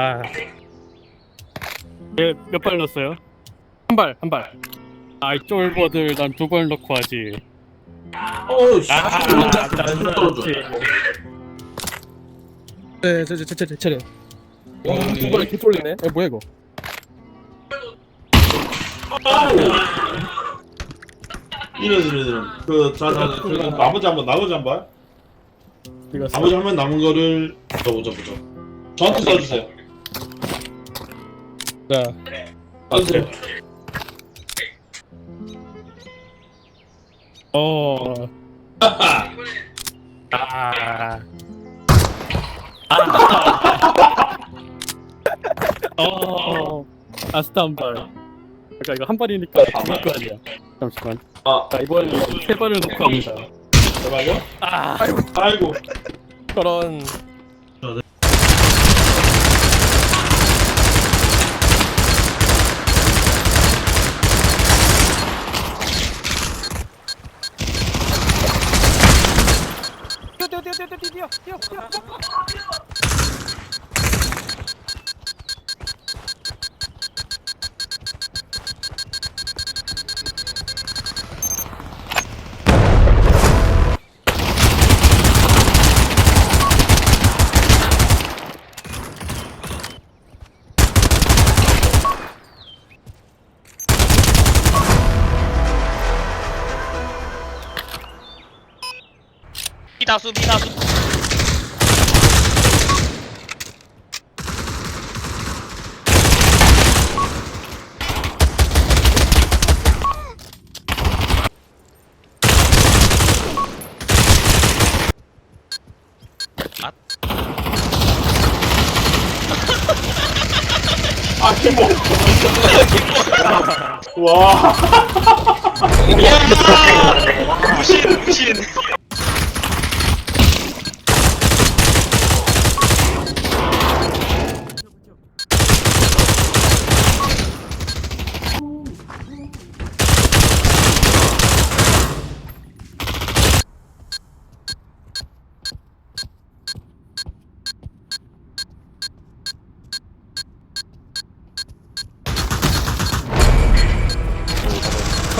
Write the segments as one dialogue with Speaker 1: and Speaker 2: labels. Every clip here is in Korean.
Speaker 1: 아. 네, 몇발 넣었어요? 한 발, 한 발. 아 이 쫄보들 난 두 발 넣고 하지.
Speaker 2: 어우 씨.
Speaker 1: 아,
Speaker 2: 안 떨어져.
Speaker 1: 네, 저, 저, 저, 저, 차례. 와, 두 발에 개쫄리네. 에, 뭐야 이거?
Speaker 2: 이런 이런 이런. 그 자자 그 나머지 한번 나머지 한 번.
Speaker 1: 이거
Speaker 2: 나머지 한 번 남은 거를 저 보자 보자. 저한테 써주세요.
Speaker 1: 자,
Speaker 2: 써주세요.
Speaker 1: 어. 아. 아. 어. 아스타 한 발. 그러니까 이거 한 발이니까 죽을 거 아니야. 잠시만.
Speaker 2: 아
Speaker 1: 자, 이번엔 세 발을 놓고 합니다.
Speaker 2: 제발요.
Speaker 1: 아,
Speaker 2: 아이고.
Speaker 1: 저런.
Speaker 3: 비 다수 비다수
Speaker 2: 아 기모. 와.
Speaker 3: 야 무신 무신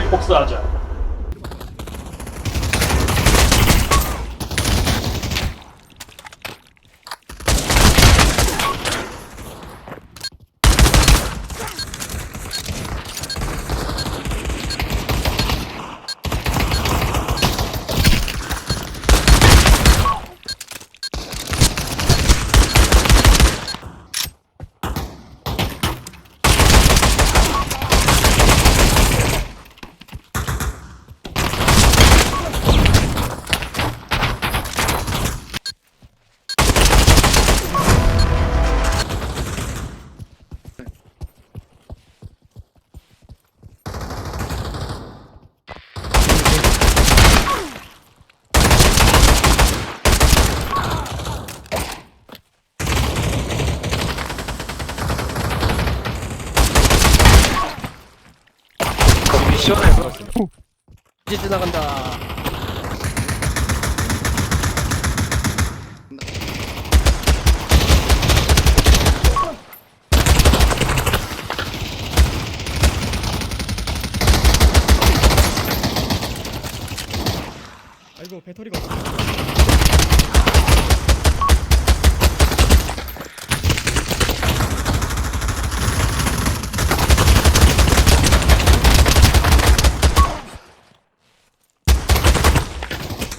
Speaker 2: 함께 복수하자.
Speaker 1: 이제 지나간다. 아이고 배터리가 없어.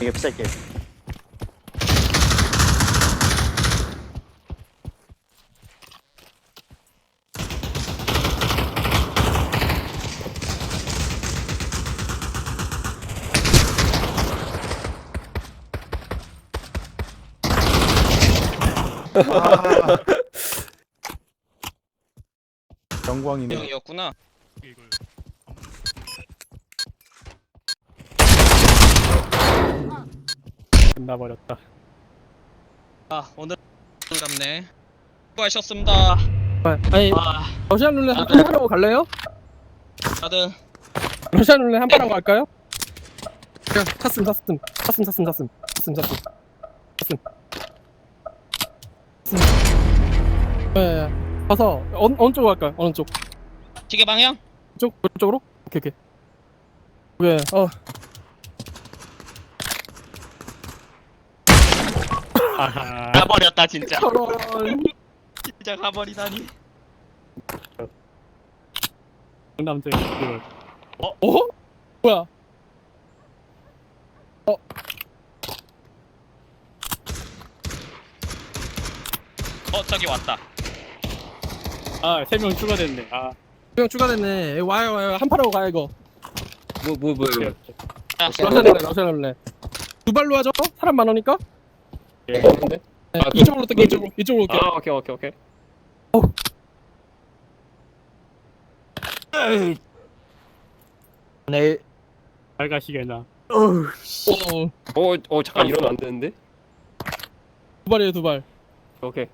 Speaker 4: 되게 비쌀게. 영광이네.
Speaker 3: 형이었구나.
Speaker 5: 끝나버렸다.
Speaker 3: 아 오늘 반갑네. 수고하셨습니다.
Speaker 5: 아니
Speaker 3: 아
Speaker 5: 러시안 룰렛 한 판 하러 갈래요?
Speaker 3: 다들
Speaker 5: 러시안 룰렛 한 판 하고 갈까요? 그냥 샀음 샀음 샀음 샀음 샀음 샀음 샀음 샀음 샀음 네 가서 어느, 어느 쪽으로 갈까요? 어느 쪽?
Speaker 3: 시계 방향?
Speaker 5: 이쪽? 이쪽으로? 오케이 오케이 왜? 어 아하
Speaker 3: 가버렸다 진짜.
Speaker 5: 저런
Speaker 3: 진짜 가버리다니.
Speaker 5: 남자 어? 어? 뭐야?
Speaker 3: 어 저기 왔다.
Speaker 5: 아, 세 명 추가됐네. 아. 명 추가됐네. 와요, 와요. 한 판하고 가요, 이거.
Speaker 6: 뭐 뭐 뭐
Speaker 5: 러시안 룰렛, 러시안 룰렛. 두 발로 하죠? 사람 많으니까?
Speaker 6: 예 근데
Speaker 5: 네,
Speaker 6: 아, 그-
Speaker 5: 이쪽으로 뜰게, 이쪽으로. 이쪽으로 올게.
Speaker 6: 아 오케이 오케이 오케이
Speaker 1: 네.
Speaker 5: 잘 가시게나.
Speaker 1: 어.
Speaker 5: 어,
Speaker 6: 어, 어 잠깐 이러면 안 되는데
Speaker 5: 두 발이에요, 두 발.
Speaker 6: 오케이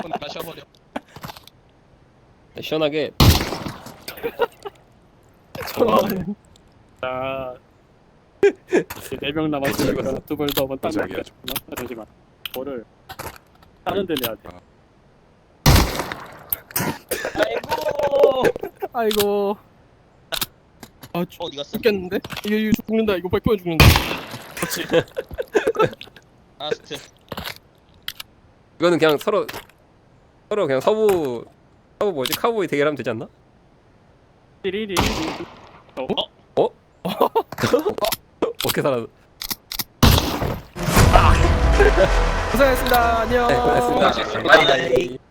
Speaker 3: 손 마셔버려.
Speaker 6: 시원하게
Speaker 5: 자. 네명 남았으니까 두 발도 한번 딱 맞게. 아, 잠시만. 뭐를 다른 데 내야 돼.
Speaker 3: 아이고.
Speaker 5: 아이고. 아, 죽,
Speaker 3: 어디 갔어?
Speaker 5: 죽겠는데? 이거, 이거 죽는다. 이거 100% 죽는다. 그렇지.
Speaker 3: 아 스트.
Speaker 6: 이거는 그냥 서로 서로 그냥 서부 서부 뭐지 카우보이 대결하면 되지 않나?
Speaker 5: 띠리리.
Speaker 6: 어 떻게 살아?
Speaker 5: 고생했습니다. 안녕.
Speaker 6: 네, 고맙습니다.
Speaker 3: 고맙습니다.
Speaker 6: 바이.